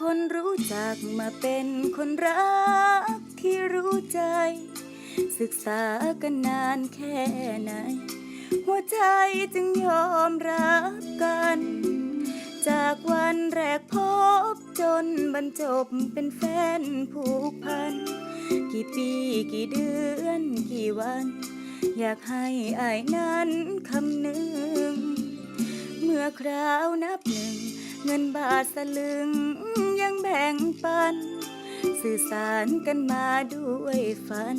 คนรู้จักมาเป็นคนรักที่รู้ใจ ศึกษากันนานแค่ไหน หัวใจจึงยอมรับกัน จากวันแรกพบจนบรรจบเป็นแฟนผูกพัน กี่ปีกี่เดือนกี่วัน อยากให้อายนั้นคำหนึ่ง เมื่อคราวนับหนึ่ง เงินบาทสลึงยังแบ่งปัน สื่อสารกันมาด้วยฝัน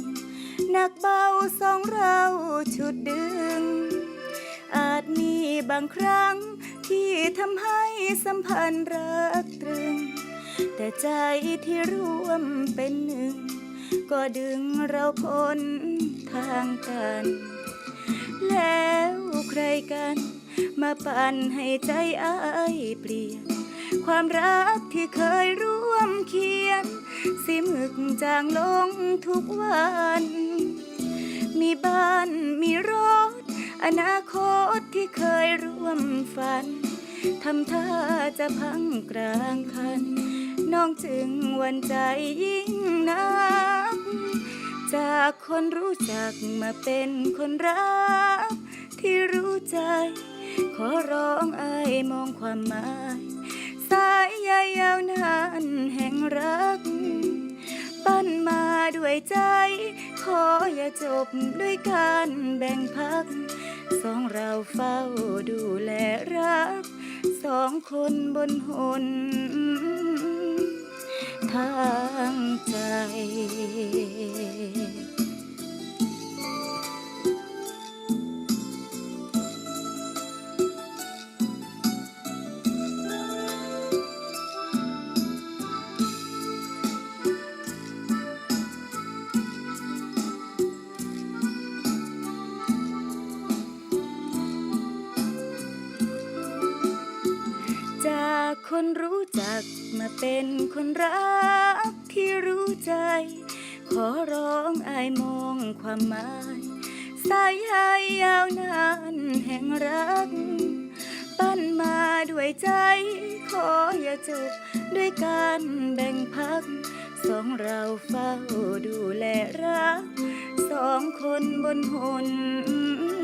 หนักเบาสองเราชุดดึง อาจมีบางครั้งที่ทำให้สัมพันธ์รักตรึง แต่ใจที่ร่วมเป็นหนึ่ง ก็ดึงเราพ้นทางกัน แล้วใครกัน มาปั่นให้ใจอ้ายเปลี่ยน ความรักที่เคยร่วมเคียน สิมึกจางลงทุกวัน มีบ้านมีรถ อนาคตที่เคยร่วมฝันทำท่าจะพังกลางคัน น้องจึงวันใจยิ่งนัก จากคนรู้จักมาเป็นคนรัก ขอร้องอายมองความหมาย สายใยยาวนานแห่งรัก ปั้นมาด้วยใจ ขออย่าจบด้วยการแบ่งพัก สองเราเฝ้าดูแลรัก สองคนบนหนทางใจ คนรู้จักมาเป็นคนรักที่รู้ใจ ขอร้องอายมองความหมายสายใยยาวนานแห่งรัก ปั้นมาด้วยใจ ขออย่าจบด้วยการแบ่งพัก สองเราเฝ้าดูแลรัก สองคนบนหนทา